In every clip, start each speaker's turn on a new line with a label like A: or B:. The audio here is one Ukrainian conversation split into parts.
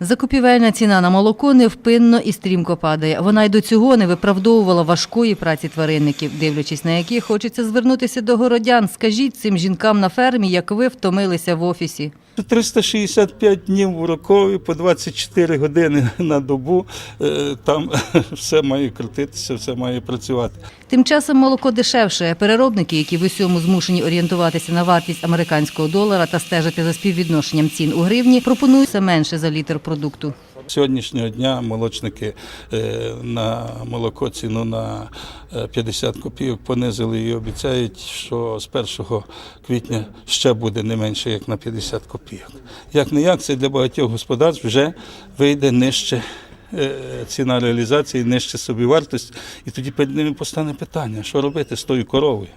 A: Закупівельна ціна на молоко невпинно і стрімко падає. Вона й до цього не виправдовувала важкої праці тваринників, дивлячись на які хочеться звернутися до городян. Скажіть цим жінкам на фермі, як ви втомилися в офісі.
B: 365 днів в рокові по 24 години на добу. Е, Там все має крутитися, все має працювати.
A: Тим часом молоко дешевше. Переробники, які в усьому змушені орієнтуватися на вартість американського долара та стежити за співвідношенням цін у гривні, пропонують все менше за літр продукту.
B: Сьогоднішнього дня молочники е, на молоко ціну на е, 50 копійок понизили і обіцяють, що з 1 квітня ще буде не менше як на 50 копійок. Як не як, це для багатьох господарств вже вийде нижче. е, Ціна реалізації нижче собівартості, і тоді перед ними постане питання, що робити з тою коровою.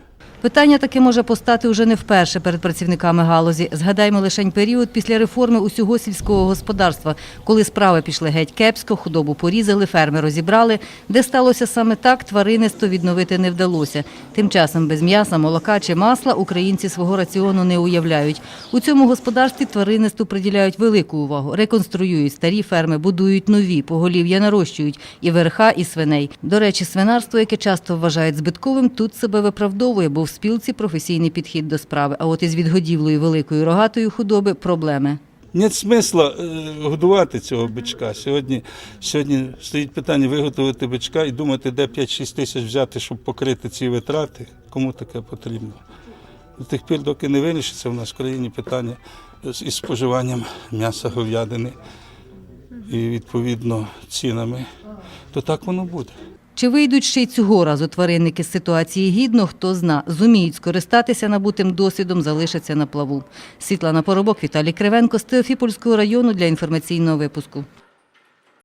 A: Питання таке може постати уже не вперше перед працівниками галузі. Згадаймо лишень період після реформи усього сільського господарства, коли справи пішли геть кепсько, худобу порізали, ферми розібрали. Де сталося саме так, тваринництво відновити не вдалося. Тим часом без м'яса, молока чи масла українці свого раціону не уявляють. У цьому господарстві тваринництву приділяють велику увагу. Реконструюють старі ферми, будують нові, поголів'я нарощують і верха, і свиней. До речі, свинарство, яке часто вважають збитковим, тут себе виправдовує, бо в спілці професійний підхід до справи. А от із відгодівлею великої рогатої худоби проблеми.
B: Нет смисла е, годувати цього бичка. Сьогодні, сьогодні стоїть питання виготовити бичка і думати, де 5-6 тисяч взяти, щоб покрити ці витрати. Кому таке потрібно? До тих пір, доки не вирішиться в нас в країні питання із споживанням м'яса говядини і відповідно цінами, то так воно буде.
A: Чи вийдуть ще й цього разу тваринники з ситуації гідно, хто зна. Зуміють скористатися набутим досвідом, залишаться на плаву. Світлана Поробок, Віталій Кривенко з Теофіпольського району для інформаційного випуску.